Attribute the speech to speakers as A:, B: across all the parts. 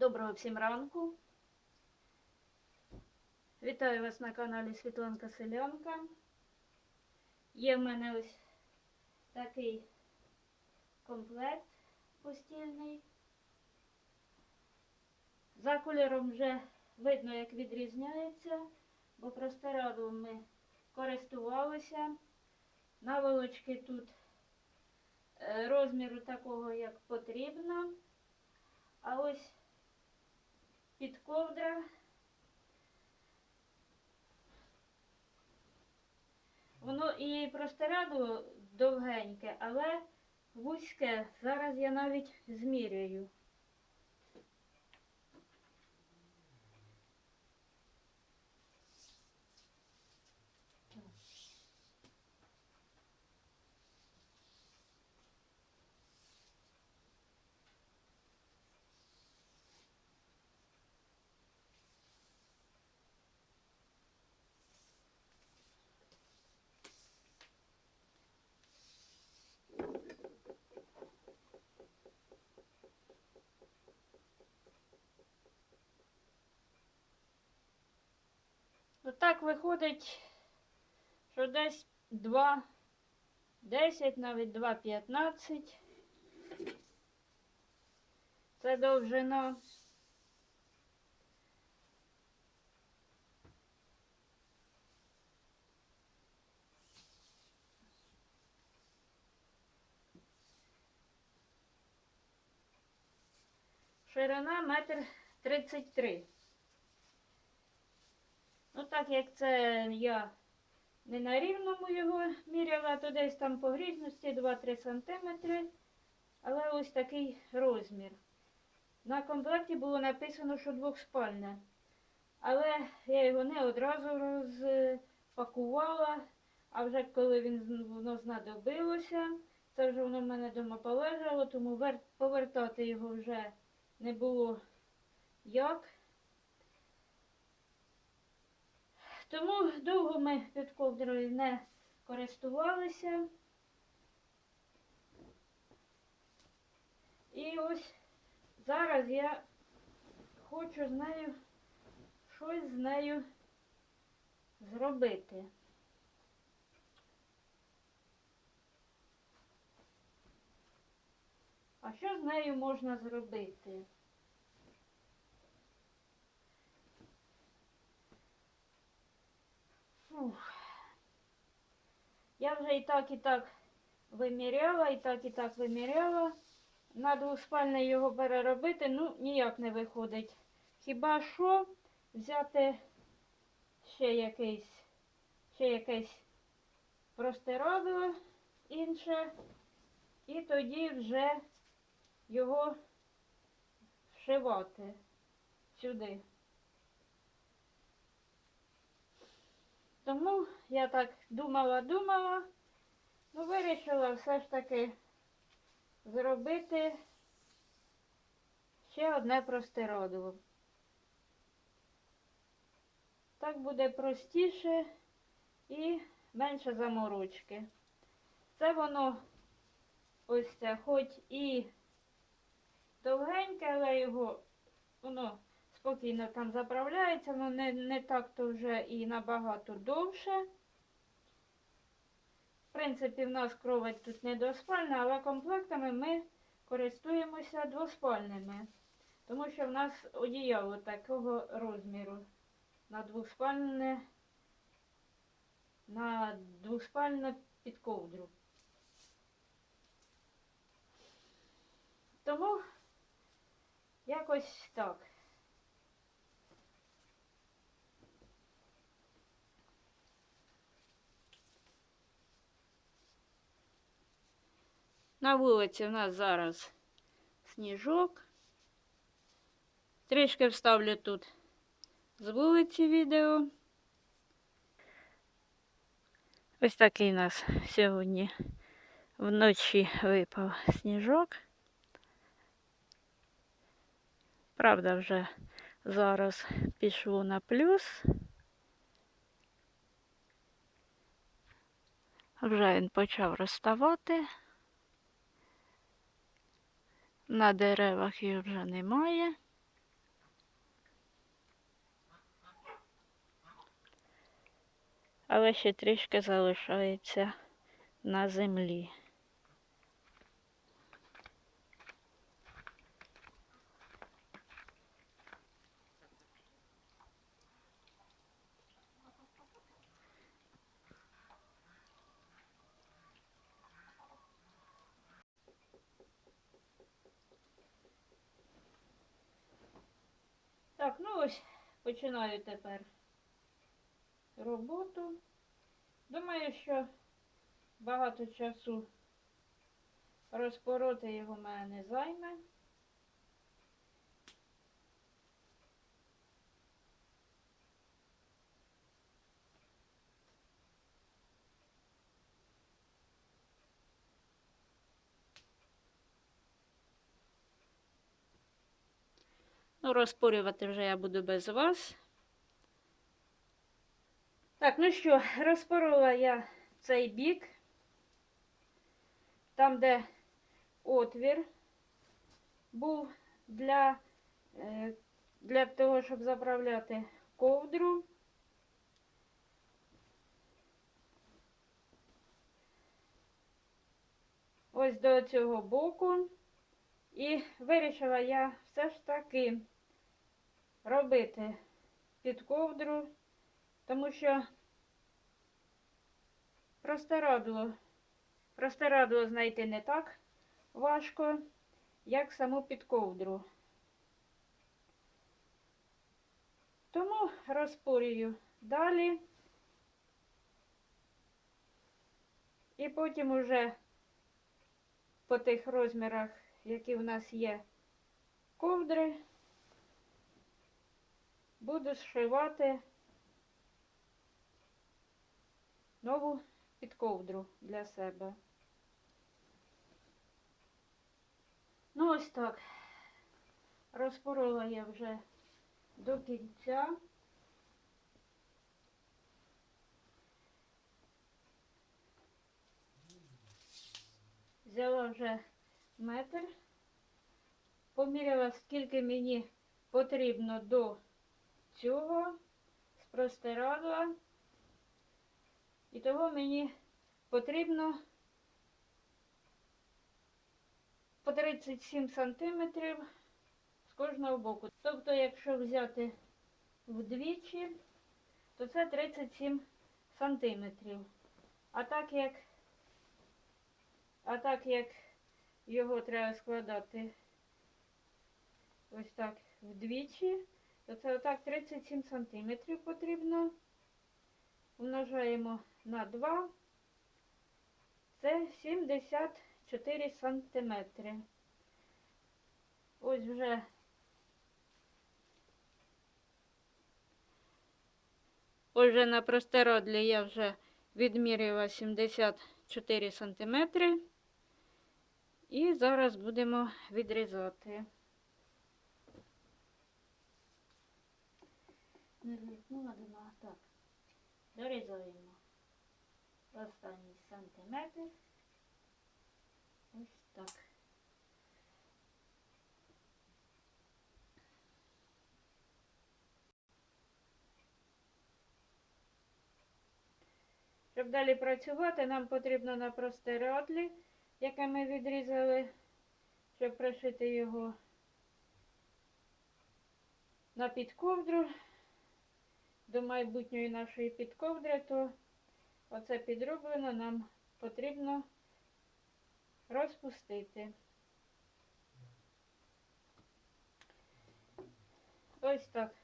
A: Доброго всім ранку. Вітаю вас на каналі Світланка Селянка. Є в мене ось такий комплект постільний. За кольором вже видно, як відрізняється, бо простирадлом ми користувалися. Наволочки тут е, розміру такого, як потрібно. А ось під ковдра. Воно і простирадло довгеньке, але вузьке. Зараз я навіть зміряю. Отак виходить, що десь 2, 10, навіть 2,15. Це довжина. Ширина метр тридцять три. Ну, так як це я не на рівному його міряла, то десь там по грізності 2-3 см. Але ось такий розмір. На комплекті було написано, що двохспальне. Але я його не одразу розпакувала, а вже коли він воно знадобилося, це вже воно в мене вдома полежало, тому повертати його вже не було як. Тому довго ми під ковдрою не користувалися. І ось зараз я хочу з нею щось з нею зробити. А що з нею можна зробити? Фух. Я вже і так, і так виміряла, і так, і так виміряла. На двоспальне його переробити, ну, ніяк не виходить. Хіба що взяти ще якийсь, ще якесь простирадло інше, і тоді вже його вшивати сюди. Тому я так думала, думала, ну вирішила все ж таки зробити ще одне простирадло. Так буде простіше і менше заморочки. Це воно ось це, хоч і довгеньке, але його воно спокійно там заправляється, воно не, не так то вже і набагато довше. В принципі, в нас кровать тут не двоспальна, але комплектами ми користуємося двоспальними. Тому що в нас одіяло такого розміру на двоспальне, на двоспальне під ковдру. Тому якось так. На вулиці в нас зараз сніжок. Трішки вставлю тут з вулиці відео. Ось такий у нас сьогодні вночі випав сніжок. Правда, вже зараз пішло на плюс. Вже він почав розставати. На деревах їх вже немає. Але ще трішки залишається на землі. Так, ну ось починаю тепер роботу. Думаю, що багато часу розпороти його мене не займе. Ну, розпорювати вже я буду без вас. Так, ну що, розпорола я цей бік, там, де отвір був для, е, для того, щоб заправляти ковдру. Ось до цього боку. І вирішила я все ж таки робити під ковдру, тому що простирадло, простирадло знайти не так важко, як саму під ковдру. Тому розпорюю далі. І потім уже по тих розмірах, які в нас є ковдри, буду зшивати нову підковдру для себе. Ну, ось так. Розпорола я вже до кінця. Взяла вже метр, поміряла, скільки мені потрібно до цього з простирадла. І того мені потрібно по 37 сантиметрів з кожного боку. Тобто, якщо взяти вдвічі, то це 37 сантиметрів. А так як, а так як його треба складати ось так вдвічі, то це отак 37 сантиметрів потрібно. Умножаємо на 2. Це 74 сантиметри. Ось вже Ось на простирадлі я вже відміряла 74 сантиметри. І зараз будемо відрізати. Не зліпнула дома. Так. Дорізуємо останній сантиметр. Ось так. Щоб далі працювати, нам потрібно на простирадлі, яке ми відрізали, щоб пришити його на підковдру до майбутньої нашої підковдри, то оце підроблено нам потрібно розпустити. Ось так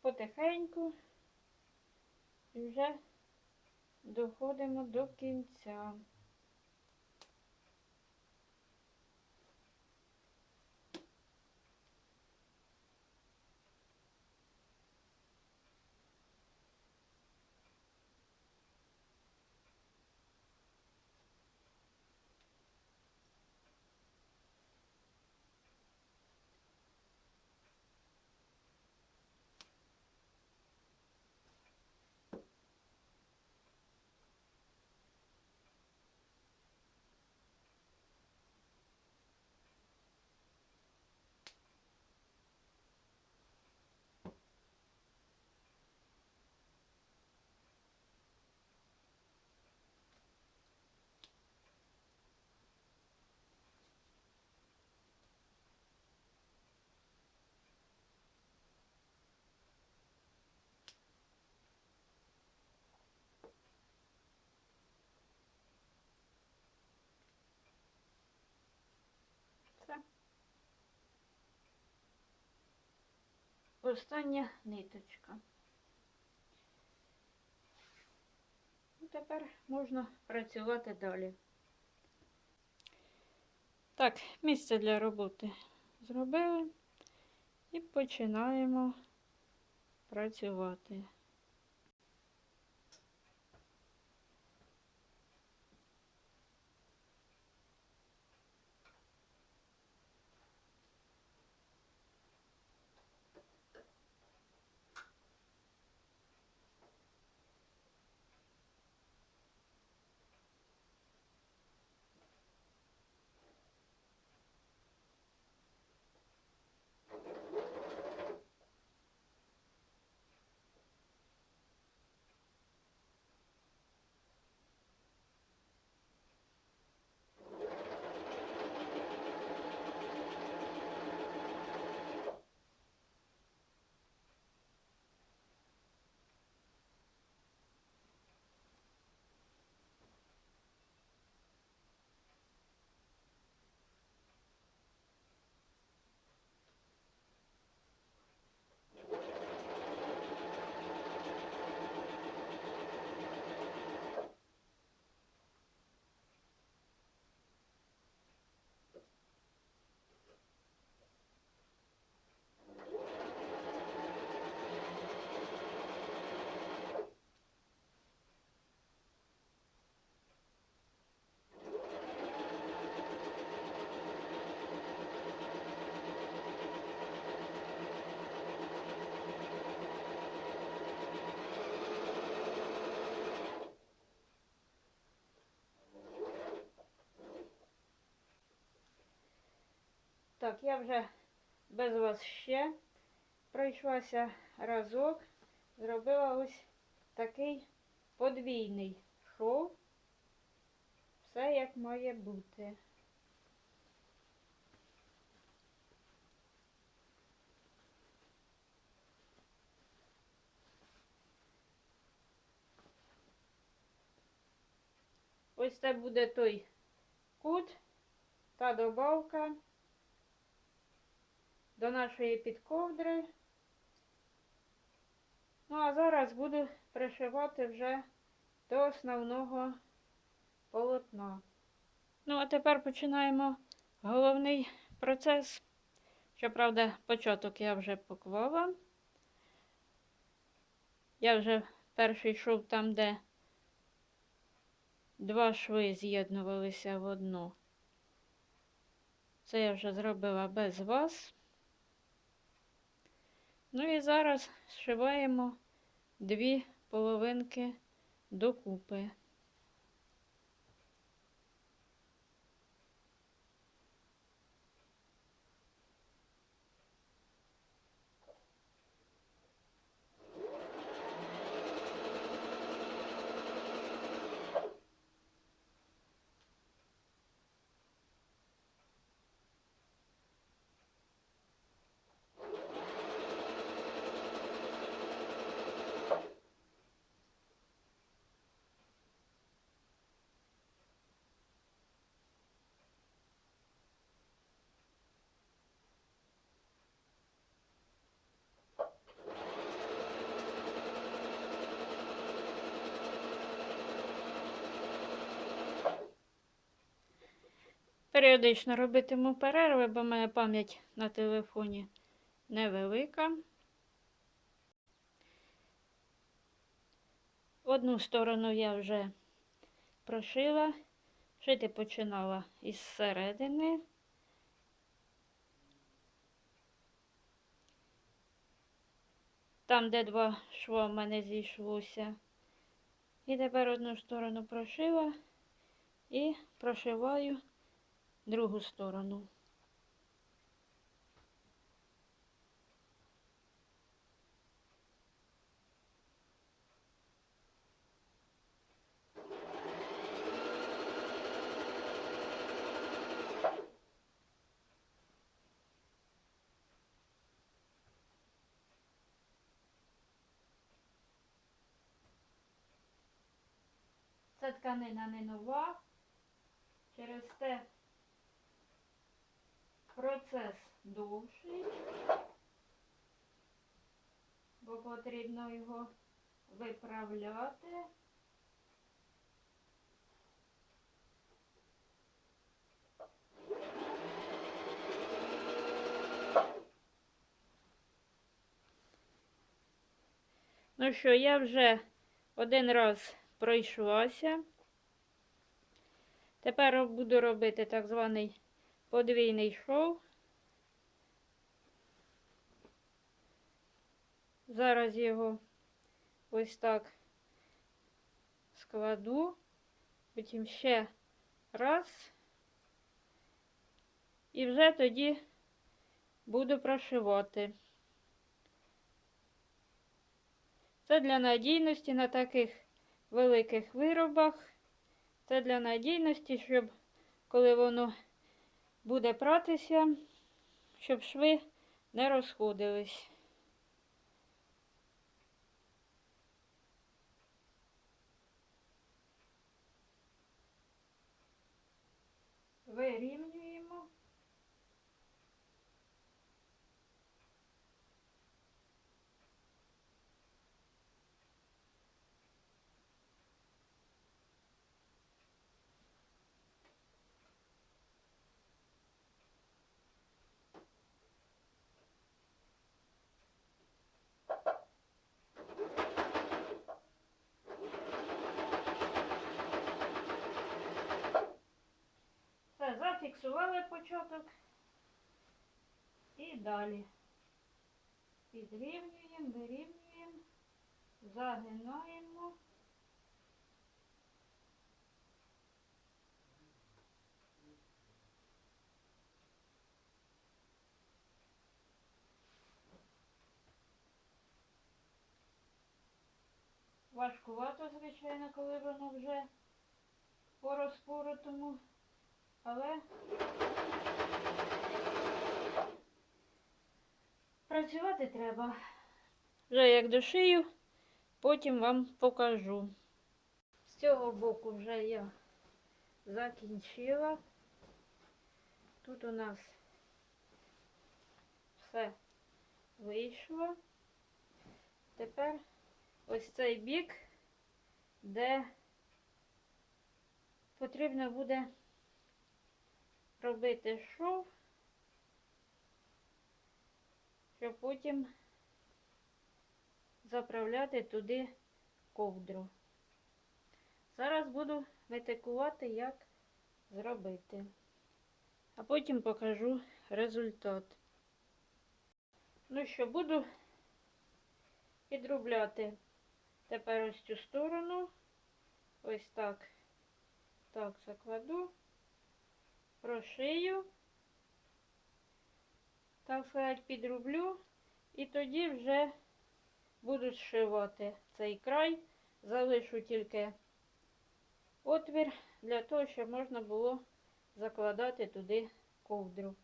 A: потихеньку і вже доходимо до кінця. Остання ниточка. Ну, тепер можна працювати далі. Так, місце для роботи зробили і починаємо працювати. Так, я вже без вас ще пройшлася разок, зробила ось такий подвійний шов. Все як має бути. Ось це буде той кут, та добавка до нашої підковдри. Ну, а зараз буду пришивати вже до основного полотна. Ну, а тепер починаємо головний процес. Щоправда, початок я вже поклала. Я вже перший шов там, де два шви з'єднувалися в одну. Це я вже зробила без вас. Ну і зараз зшиваємо дві половинки докупи. Періодично робитиму перерви, бо в мене пам'ять на телефоні невелика. Одну сторону я вже прошила, шити починала із середини. Там, де два шва в мене зійшлося. І тепер одну сторону прошила і прошиваю другу сторону. Це тканина не нова, через те процес довший. бо потрібно його виправляти. Ну що, я вже один раз пройшлася. Тепер буду робити так званий подвійний шов. Зараз його ось так складу, потім ще раз. І вже тоді буду прошивати. Це для надійності на таких великих виробах. Це для надійності, щоб коли воно буде пратися, щоб шви не розходились. Вирівнюємо. Все, зафіксували початок. І далі. Підрівнюємо, вирівнюємо, загинаємо. Важкувато, звичайно, коли воно вже по розпоротому, але працювати треба. Вже як дошию, потім вам покажу. З цього боку вже я закінчила. Тут у нас все вийшло. Тепер ось цей бік, де потрібно буде робити шов, щоб потім заправляти туди ковдру. Зараз буду метикувати, як зробити. А потім покажу результат. Ну що, буду підробляти тепер ось цю сторону. Ось так. Так, закладу, прошию, так сказати, підроблю, і тоді вже буду зшивати цей край, залишу тільки отвір для того, щоб можна було закладати туди ковдру.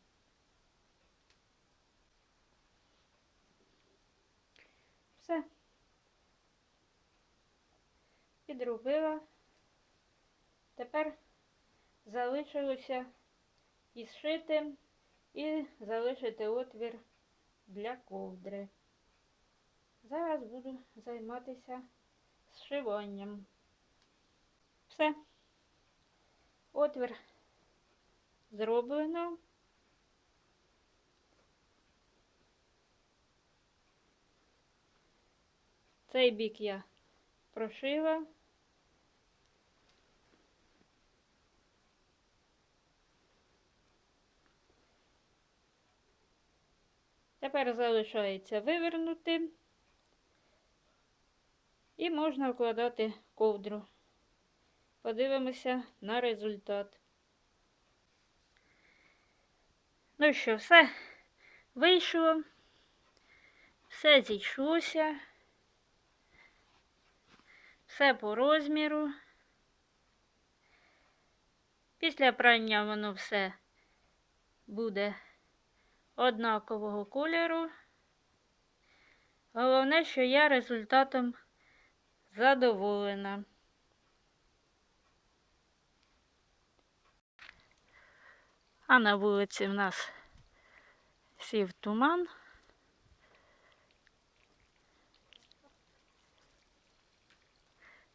A: Все. Підробила. Тепер залишилося і зшити, і залишити отвір для ковдри. Зараз буду займатися зшиванням. Все. Отвір зроблено. Цей бік я прошила. Тепер залишається вивернути і можна вкладати ковдру. Подивимося на результат. Ну що, все вийшло, все зійшлося, все по розміру. Після прання воно все буде однакового кольору. Головне, що я результатом задоволена. А на вулиці в нас сів туман.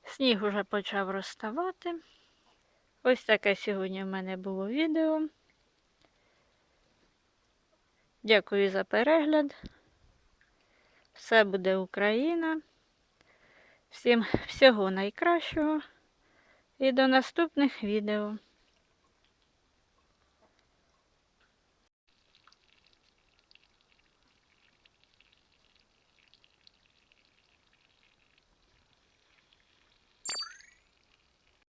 A: Сніг уже почав розставати. Ось таке сьогодні в мене було відео. Дякую за перегляд. Все буде Україна. Всім всього найкращого і до наступних відео.